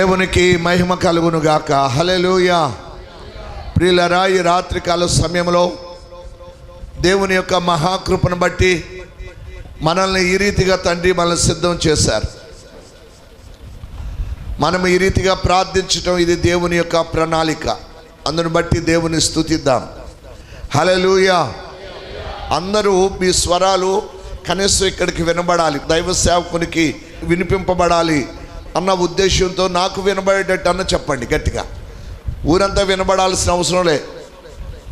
దేవునికి మహిమ కలుగును గాక హలెలూయ ప్రియులరా ఈ రాత్రికాల సమయంలో దేవుని యొక్క మహాకృపను బట్టి మనల్ని ఈ రీతిగా తండ్రి మనల్ని సిద్ధం చేశారు. మనం ఈ రీతిగా ప్రార్థించటం ఇది దేవుని యొక్క ప్రణాళిక. అందును బట్టి దేవుని స్థుతిద్దాం హలెలూయ అందరూ మీ స్వరాలు కనీసం ఇక్కడికి వినబడాలి. దైవ సేవకునికి వినిపింపబడాలి. అన్న ఉద్దేశంతో నాకు వినబడేటట్టు అన్న చెప్పండి గట్టిగా. ఊరంతా వినబడాల్సిన అవసరం లే.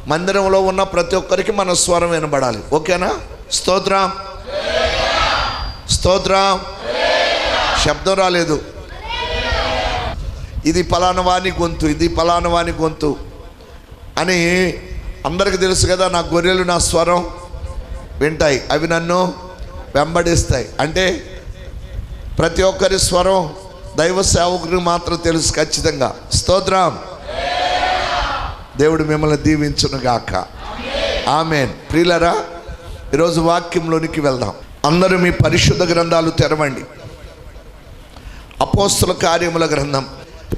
మందిరంలో ఉన్న ప్రతి ఒక్కరికి మన స్వరం వినబడాలి. ఓకేనా? స్తోత్రం. స్తోత్రం. శబ్దం రాలేదు. ఇది పలానవాని గొంతు ఇది పలానవాని గొంతు అని అందరికీ తెలుసు కదా నా గొర్రెలు నా స్వరం వింటాయి. అవి నన్ను వెంబడిస్తాయి. అంటే ప్రతి ఒక్కరి స్వరం దైవ సేవకునికి మాత్రం తెలుసు ఖచ్చితంగా. స్తోత్రం. దేవుడు మిమ్మల్ని దీవించును గాక. ఆమెన్. ప్రియులరా ఈరోజు వాక్యంలోనికి వెళ్దాం. అందరూ మీ పరిశుద్ధ గ్రంథాలు తెరవండి. అపోస్తుల కార్యముల గ్రంథం.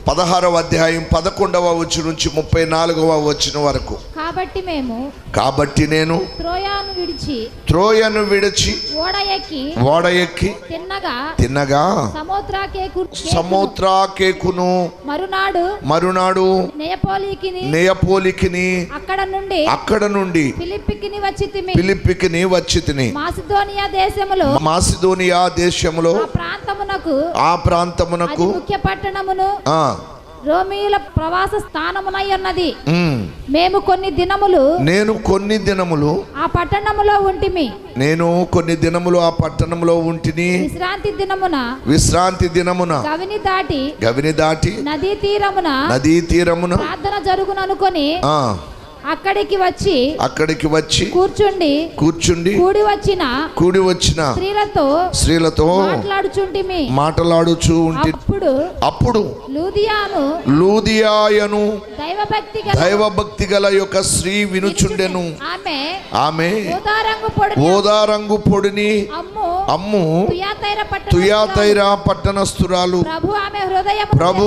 పదహారవ అధ్యాయం పదకొండవ వచ్చి నుంచి ముప్పై నాలుగవ వచ్చిన వరకు. కాబట్టి మేము కాబట్టి నేను త్రోయాను విడిచి త్రోయను విడిచి ఓడ ఎక్కి ఓడ ఎక్కి తిన్నగా తిన్నగా సముద్రాకేకు సముద్రాకేకును మరునాడు మరునాడు నెయపోలికిని నేయపోలికిని అక్కడ నుండి అక్కడ నుండి ఫిలిప్పికిని వచ్చి తిమి పిలిపికిని వచ్చి తిని మాసిదోనియా దేశములో మాసిదోనియా దేశములో ఆ ప్రాంతమునకు ఆ ప్రాంతమునకు ముఖ్య పట్టణమును ఆ రోమియుల ప్రవాస స్థానమునై ఉన్నది. మేము. కొన్ని దినములు నేను కొన్ని దినములు ఆ పట్టణములో ఉంటిమి. నేను కొన్ని దినములు ఆ పట్టణంలో ఉంటిని. విశ్రాంతి దినమున విశ్రాంతి దినమున గవిని దాటి గవిని దాటి నదీ తీరమున నదీ తీరమున ప్రార్థన జరుగుననుకొని అక్కడికి వచ్చి అక్కడికి వచ్చి కూర్చుండి కూర్చుండి కూడి వచ్చిన కూడి వచ్చిన స్త్రీలతో స్త్రీలతో మాట్లాడుచుంటిమి. మాట్లాడుచూ అప్పుడు అప్పుడు లూదియాను లూదియాయను దైవభక్తి దైవభక్తి గల యొక్క స్త్రీ వినుచుండెను. ఆమె ఆమె ఓదారంగు పొడిని అమ్ము అమ్ము తుయాతైర పట్టణ తుయాతైరా పట్టణస్థురాలు. ప్రభు ఆమె హృదయం ప్రభు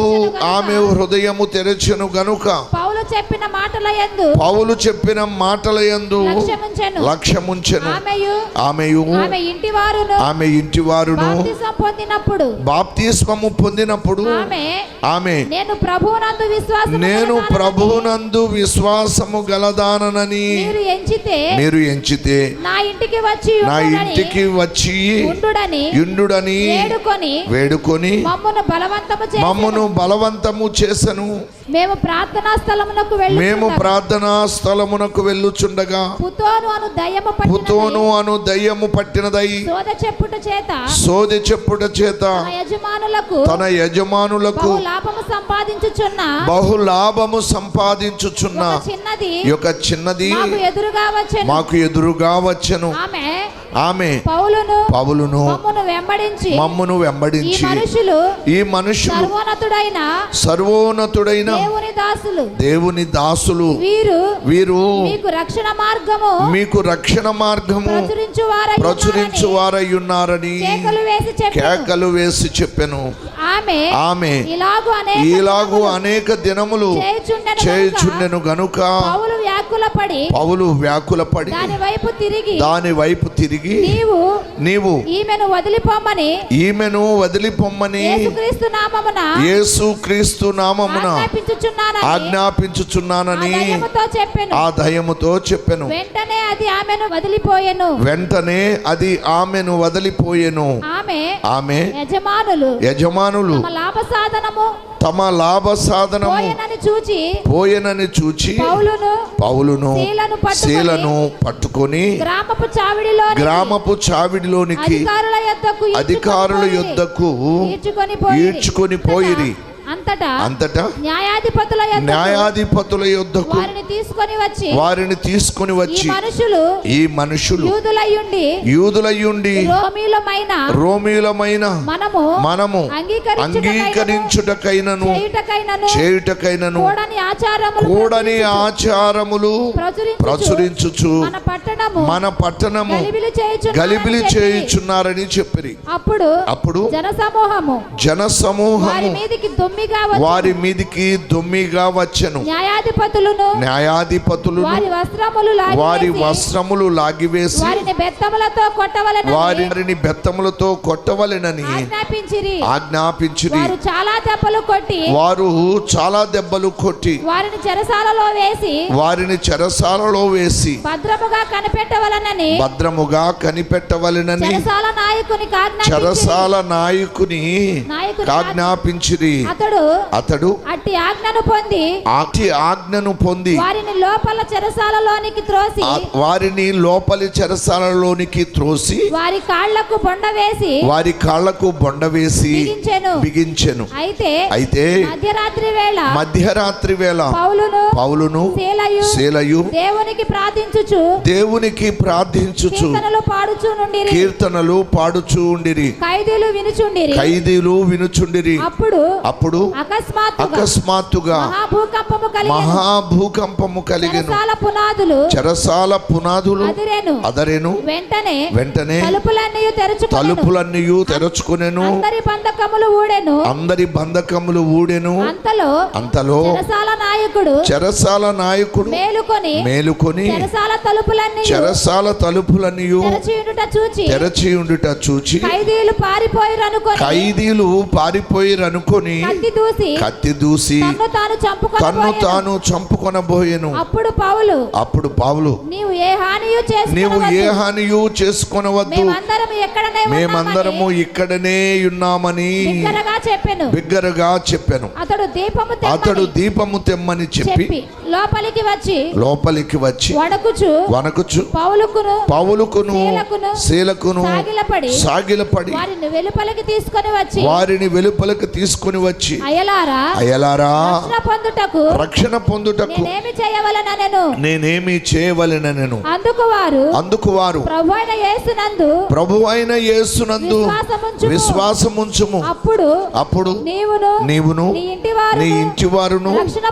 ఆమె హృదయము తెరచెను గనుక. పౌలు చెప్పిన మాటల పౌలు చెప్పిన మాటల యందు లక్ష్యముంచెను. ఆమెయు ఆమె ఇంటి వారును పొందినప్పుడు. బాప్తిస్మము పొందినప్పుడు ఆమె నేను ప్రభువునందు విశ్వాసం నేను ప్రభువునందు విశ్వాసము గలదానని మీరు ఎంచితే మీరు ఎంచితే నా ఇంటికి వచ్చి నా ఇంటికి వచ్చి ఉండుడని యుండుడని వేడుకొని వేడుకొని మమ్మను బలవంతము మమ్మను బలవంతము చేసను. మేము ప్రార్థనా స్థలమునకు వెళ్ళి మేము ప్రార్థనా స్థలమునకు వెళ్ళుచుండగా పుతోను అను దయ్యము పట్టినదై. సోద చెప్పుట చేత. తన యజమానులకు బహు లాభము సంపాదించుచున్న యొక్క చిన్నది మాకు ఎదురుగా వచ్చెను. మాకు ఎదురుగా వచ్చెను. ఆమె ఆమె పౌలును పౌలును వెంబడించి మమ్మును వెంబడించి మనుషులు ఈ మనుషులు సర్వోన్నతుడైన సర్వోన్నతుడైన దేవుని దాసులు. దేవుని దాసులు వీరు వీరు మీకు రక్షణ మార్గము మీకు రక్షణ మార్గము ప్రచురించు వారై ఉన్నారని కేకలు వేసి చెప్పెను. ఆమె ఆమె ఇలాగు అనేక దినములు చేయుచుండెను గనుక పౌలు వ్యాకులపడి పౌలు వ్యాకులపడి దాని వైపు తిరిగి దాని వైపు తిరిగి నీవు నీవు ఈమెను వదిలిపోమని ఈమెను వదిలిపొమ్మని యేసుక్రీస్తు నామమున నామమున ఆజ్ఞాపించుచున్నానని ఆజ్ఞాపించుచున్నానని ఆ దయ్యముతో చెప్పెను. ఆ దయముతో చెప్పెను. వెంటనే అది ఆమెను వదిలిపోయెను. వెంటనే అది ఆమెను వదిలిపోయెను. ఆమె ఆమె యజమానులు. యజమానులు తమ లాభ సాధనము తమ లాభ సాధనము పోయెనని చూచి పోయెనని చూచి పౌలును పౌలును శీలను పట్టుకొని గ్రామపు చావిడిలో గ్రామపు చావిడిలోనికి అధికారుల యొద్దకు అధికారుల యొద్దకు ఈడ్చుకొని ఈడ్చుకొని పోయిరి. అంతటా అంతటా న్యాయాధిపతుల న్యాయాధిపతుల యొద్దకు వారిని తీసుకొని వచ్చి వారిని తీసుకొని వచ్చి మనుషులు ఈ మనుషులు యూదులయ్యుండి యూదులయ్యుండి రోమీలమైన రోమీలమైన మనము మనము అంగీకరించుటకైనను చేయుటకైనను కూడని ఆచారములు కూడని ఆచారములు ప్రచురించుచు మన పట్టణము మన పట్టణము గలిబిలి చేయుచున్నారని చెప్పిరి. అప్పుడు అప్పుడు జనసమూహము జన వారి సమూహము మీదికి దొమ్మిగా. వారి మీదికి దొమ్మిగా వచ్చెను. న్యాయాధిపతులను న్యాయాధిపతులను వారి వస్త్రములు వారి లాగివేసి వస్త్రములు లాగివేసి వారిని బెత్తములతో కొట్టవలెనని వారిని బెత్తములతో కొట్టవలెనని ఆజ్ఞాపించిరి. ఆజ్ఞాపించిరి. వారు చాలా దెబ్బలు కొట్టి వారు చాలా దెబ్బలు కొట్టి వారిని చెరసాలలో వేసి వారిని చెరసాలలో వేసి భద్రముగా కనిపెట్టవలనని భద్రముగా కనిపెట్టవలెనని చెరసాల ఆజ్ఞాపించిరి. చెరసాల నాయకుని నాయకుని ఆజ్ఞాపించిరి. అతడు అతడు అట్టి ఆజ్ఞను పొంది అతి ఆజ్ఞను పొంది వారిని లోపల చెరసాలలోనికి త్రోసి వారిని లోపలి చెరసాలలోనికి త్రోసి వారి కాళ్ళకు బొండ వేసి వారి కాళ్ళకు బొండ వేసి బిగించెను. బిగించెను. అయితే అయితే మధ్యరాత్రి వేళ మధ్యరాత్రి వేళ పౌలును పౌలును శీలయు శీలయు దేవునికి ప్రార్థించుచు. దేవునికి ప్రార్థించుచు. కీర్తనలు పాడుచు నుండిరి. కీర్తనలు పాడుచూ ఉండిరి. ఖైదీలు వినుచుండిరి. ఖైదీలు వినుచుండిరి. అప్పుడు అప్పుడు అకస్మాత్తుగా అకస్మాత్తుగా మహాభూకంపము కలిగి మహాభూకంపము కలిగెను. చెరసాల పునాదులు చెరసాల పునాదులు అదిరేను. వెంటనే వెంటనే తలుపులన్నీ తెరుచుకొనెను. అందరి బంధకములు ఊడెను. అందరి బంధకములు ఊడెను. అంతలో అంతలో చెరసాల నాయకుడు చెరసాల నాయకుడు మేలుకొని మేలుకొని చెరసాల తలుపులన్నీ చెరసాల తలుపులన్నీ తెరచియుండుట చూచి తెరచి ఉండుట చూచి ఖైదీలు పారిపోయిరనుకొని ఖైదీలు పారిపోయిరనుకొని కత్తి దూసి కత్తి దూసి తన్ను తాను తన్ను చంపుకొని తాను చంపుకొనబోయెను. అప్పుడు పౌలు అప్పుడు పావులు. నీవు ఏ హానియు నీవు ఏ చేసుకునవద్దు హానియు చేసుకొనవద్దు. మేమందరం ఎక్కడనే మేమందరము ఇక్కడనే ఉన్నామని బిగ్గరగా చెప్పెను. బిగ్గరగా చెప్పాను. అతడు దీపము అతడు తెమ్మని దీపము తెమ్మని చెప్పి లోపలికి వచ్చి లోపలికి వచ్చి వణకుచు వనకుచు పౌలుకును పౌలుకును శీలకును శీలకును సాగిలపడి సాగిలపడి వారిని వెలుపలికి తీసుకొని వచ్చి వారిని వెలుపలకు తీసుకుని వచ్చి అయలారా అయలారా రక్షణ పొందుటకు రక్షణ పొందుటకు నేనేమి చేయవలననెను? నేనేమి చేయవలెనను అందుకు వారు అందుకు వారు ప్రభు అయిన యేసునందు ప్రభు అయిన యేసునందు విశ్వాసముంచుము. అప్పుడు అప్పుడు నీవును నీవును నీ ఇంటి వారు నీ ఇంటి వారును రక్షణ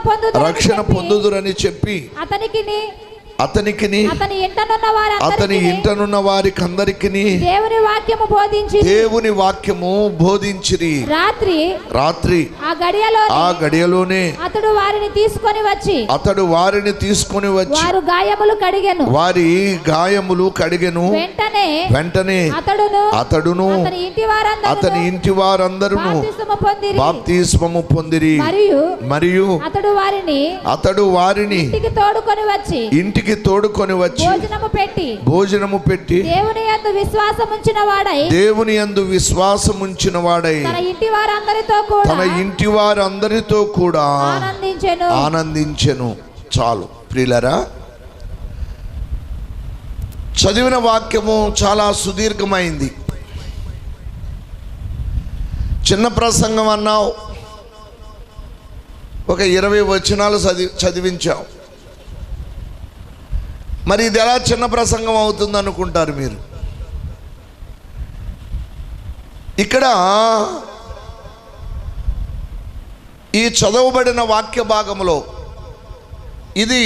పొందుదురని అని చెప్పి అతనికి నీ అతనికి అతని ఇంటనున్న అతని వారందరికీ ఇంటనున్న వారికి అందరికి దేవుని వాక్యము బోధించి దేవుని వాక్యము బోధించిరి. రాత్రి రాత్రి ఆ గడియలో ఆ గడియలోనే అతడు వారిని తీసుకొని వచ్చి అతడు వారిని తీసుకొని వచ్చి వారు గాయములు కడిగెను. వారి గాయములు కడిగెను. వెంటనే వెంటనే అతడును అతడును అతని ఇంటి వారందరూ అతని ఇంటి వారందరును బాప్తిసము పొందిరి. బాప్తిస్మము పొందిరి. మరియు మరియు అతడు వారిని అతడు వారిని ఇంటికి తోడుకొని వచ్చి ఇంటికి తోడుకొని వచ్చి భోజనము పెట్టి భోజనము పెట్టి దేవుని యందు విశ్వాసం ఉంచిన వాడై దేవుని యందు విశ్వాసముంచిన వాడై తన ఇంటి వారందరితో కూడా తన ఇంటి వారందరితో కూడా ఆనందించెను. ఆనందించెను. చాలు ప్రియులరా. చదివిన వాక్యము చాలా సుదీర్ఘమైంది. చిన్న ప్రసంగం అన్నావు. ఒక ఇరవై వచనాలు చదివి చదివించావు. మరి ఇది ఎలా చిన్న ప్రసంగం అవుతుంది అనుకుంటారు మీరు? ఇక్కడ ఈ చదవబడిన వాక్య భాగంలో ఇది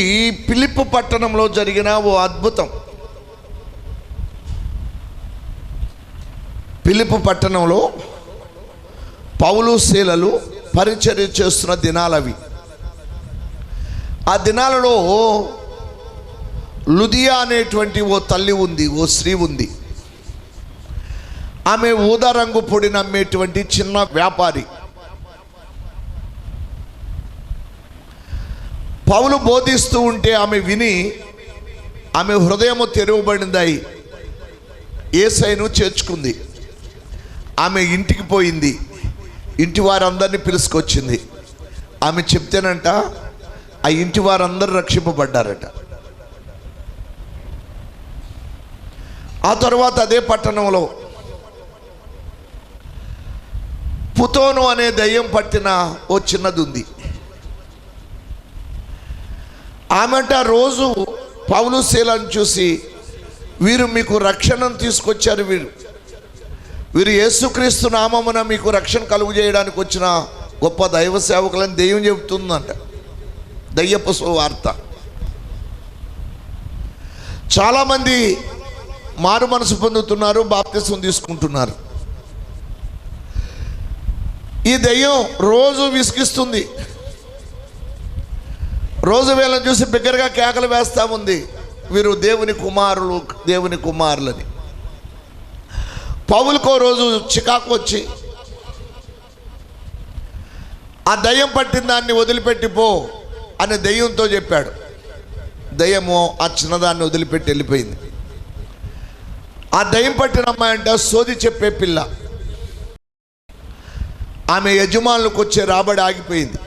పిలిప్పు పట్టణంలో జరిగిన ఓ అద్భుతం. పిలిపు పట్టణంలో పౌలు శీలలు పరిచర్య చేస్తున్న దినాలవి. ఆ దినాలలో లుదియా అనేటువంటి ఓ తల్లి ఉంది ఓ స్త్రీ ఉంది. ఆమె ఊదా రంగు పొడిని అమ్మేటువంటి చిన్న వ్యాపారి. పౌలు బోధిస్తూ ఉంటే ఆమె విని ఆమె హృదయము తెరవబడిందాయి ఏసైను చేర్చుకుంది. ఆమె ఇంటికి పోయింది ఇంటి వారందరినీ పిలుసుకొచ్చింది. ఆమె చెప్తేనంట ఆ ఇంటి వారందరూ రక్షింపబడ్డారట. ఆ తర్వాత అదే పట్టణంలో పుతోను అనే దయ్యం పట్టిన ఓ చిన్నది ఉంది ఆమెట రోజు పౌలు శీలను చూసి వీరు మీకు రక్షణను తీసుకొచ్చారు వీరు. వీరు యేసుక్రీస్తు నామమున మీకు రక్షణ కలుగు చేయడానికి వచ్చిన గొప్ప దైవ సేవకులని దెయ్యం చెబుతుందంట. దయ్యపు వార్త. చాలామంది మారు మనసు పొందుతున్నారు బాప్తిసం తీసుకుంటున్నారు. ఈ దెయ్యం రోజు విసిగిస్తుంది. రోజు వీళ్ళని చూసి బిగ్గరగా కేకలు వేస్తూ ఉంది. వీరు దేవుని కుమారులు దేవుని కుమారులని. పౌలకో రోజు చికాకు వచ్చి ఆ దయ్యం పట్టిన దాన్ని వదిలిపెట్టి పో అని దయ్యంతో చెప్పాడు. దయ్యము ఆ చిన్నదాన్ని వదిలిపెట్టి వెళ్ళిపోయింది. ఆ దయ్యం పట్టిన అమ్మాయి అంటే సోది చెప్పే పిల్ల. ఆమె యజమానులకు వచ్చే రాబడి ఆగిపోయింది.